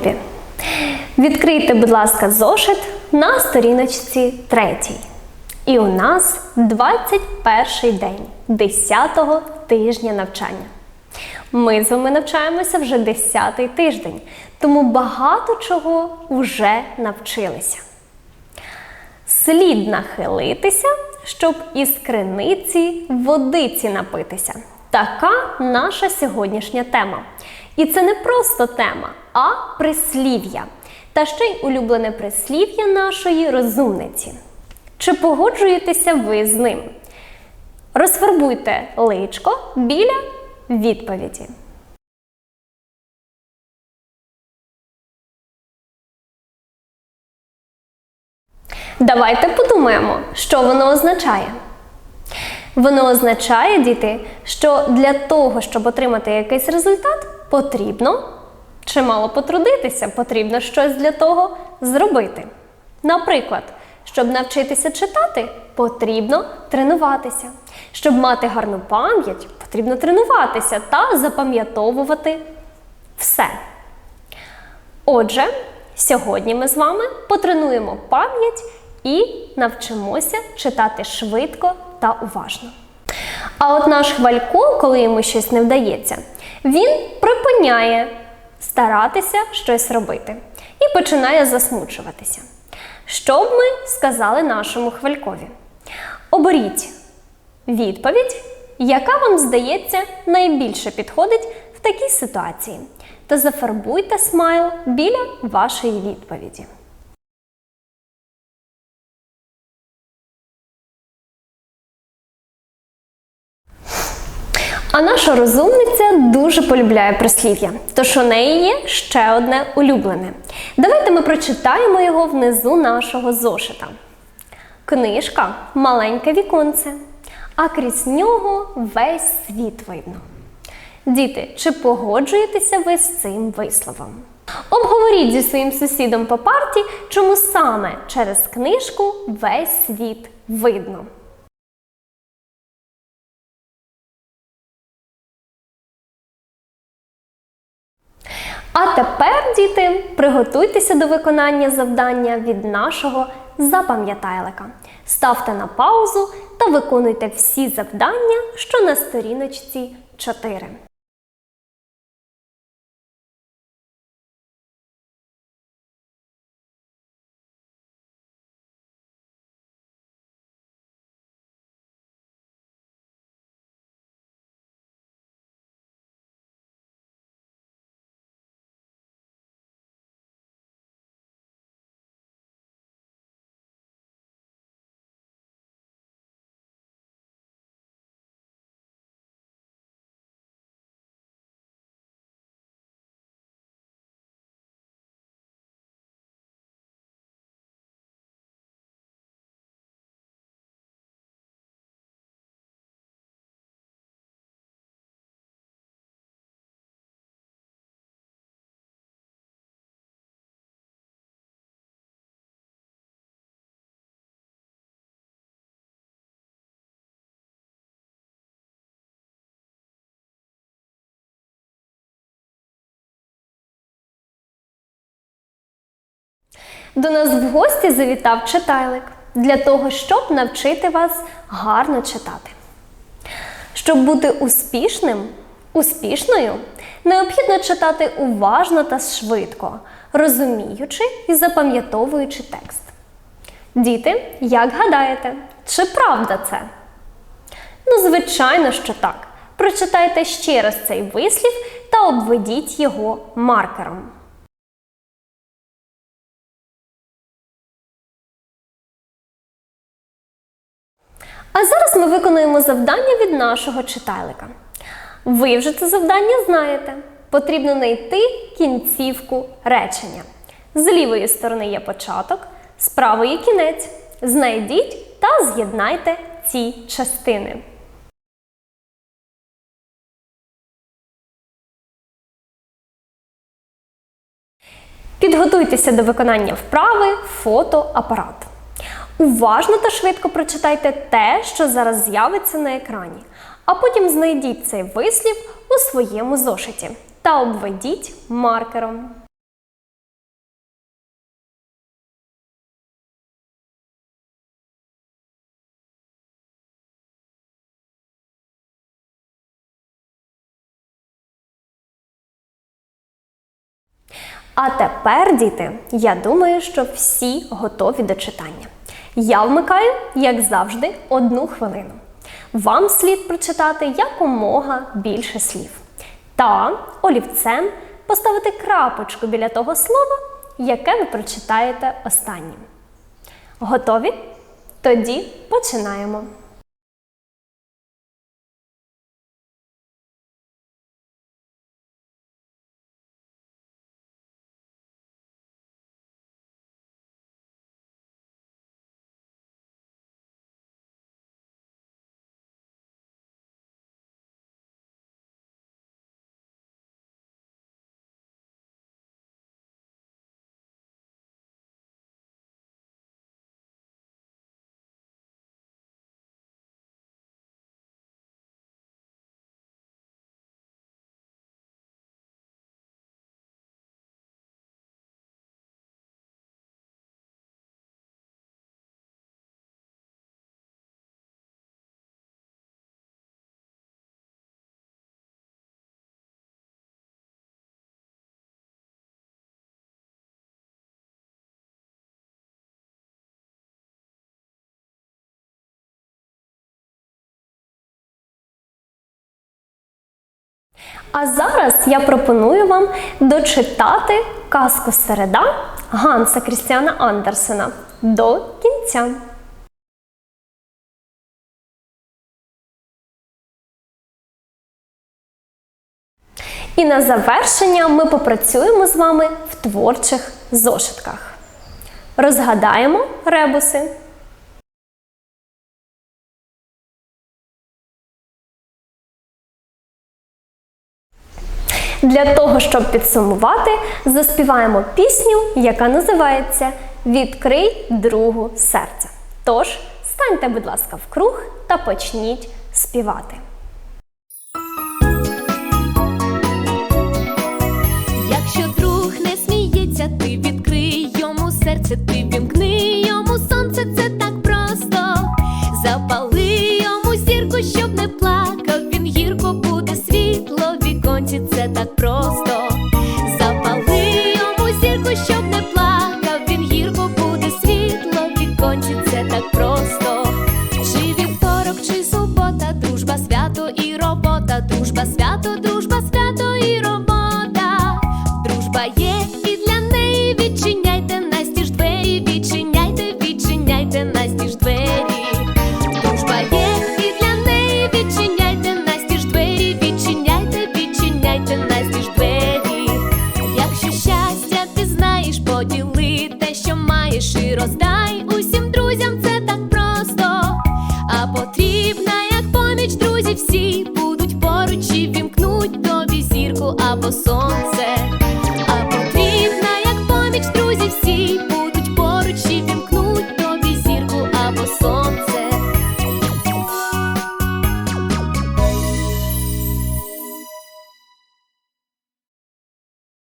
Любі! Відкрийте, будь ласка, зошит на сторіночці 3. І у нас 21 день 10-го тижня навчання. Ми з вами навчаємося вже 10-й тиждень, тому багато чого вже навчилися. Слід нахилитися, щоб із криниці водиці напитися. Така наша сьогоднішня тема. І це не просто тема, а прислів'я. Та ще й улюблене прислів'я нашої розумниці. Чи погоджуєтеся ви з ним? Розфарбуйте личко біля відповіді. Давайте подумаємо, що воно означає. Воно означає, діти, що для того, щоб отримати якийсь результат, потрібно чимало потрудитися, потрібно щось для того зробити. Наприклад, щоб навчитися читати, потрібно тренуватися. Щоб мати гарну пам'ять, потрібно тренуватися та запам'ятовувати все. Отже, сьогодні ми з вами потренуємо пам'ять і навчимося читати швидко та уважно. А от наш хвалько, коли йому щось не вдається, він припиняє старатися щось робити і починає засмучуватися. Що б ми сказали нашому хвалькові? Оберіть відповідь, яка вам здається найбільше підходить в такій ситуації, та зафарбуйте смайл біля вашої відповіді. А наша розумниця дуже полюбляє прислів'я, тож у неї є ще одне улюблене. Давайте ми прочитаємо його внизу нашого зошита. Книжка маленьке віконце, а крізь нього весь світ видно. Діти, чи погоджуєтеся ви з цим висловом? Обговоріть зі своїм сусідом по парті, чому саме через книжку весь світ видно. А тепер, діти, приготуйтеся до виконання завдання від нашого запам'ятайлика. Ставте на паузу та виконуйте всі завдання, що на сторіночці 4. До нас в гості завітав читайлик для того, щоб навчити вас гарно читати. Щоб бути успішним, успішною, необхідно читати уважно та швидко, розуміючи і запам'ятовуючи текст. Діти, як гадаєте, чи правда це? Ну, звичайно, що так. Прочитайте ще раз цей вислів та обведіть його маркером. А зараз ми виконуємо завдання від нашого читайлика. Ви вже це завдання знаєте. Потрібно знайти кінцівку речення. З лівої сторони є початок, з правої кінець. Знайдіть та з'єднайте ці частини. Підготуйтеся до виконання вправи фотоапарат. Уважно та швидко прочитайте те, що зараз з'явиться на екрані, а потім знайдіть цей вислів у своєму зошиті та обведіть маркером. А тепер, діти, я думаю, що всі готові до читання. Я вмикаю, як завжди, одну хвилину. Вам слід прочитати якомога більше слів. Та олівцем поставити крапочку біля того слова, яке ви прочитаєте останнім. Готові? Тоді починаємо. А зараз я пропоную вам дочитати казку Середа Ганса Крістіана Андерсена до кінця. І на завершення ми попрацюємо з вами в творчих зошитках. Розгадаємо ребуси. Для того, щоб підсумувати, заспіваємо пісню, яка називається Відкрий другу серце. Тож, станьте, будь ласка, в круг та почніть співати. Якщо друг не сміється, ти відкрий йому серце, ти вімкни йому сонце, це так просто. Запали йому зірку, щоб не плакав. a boçom, Zé.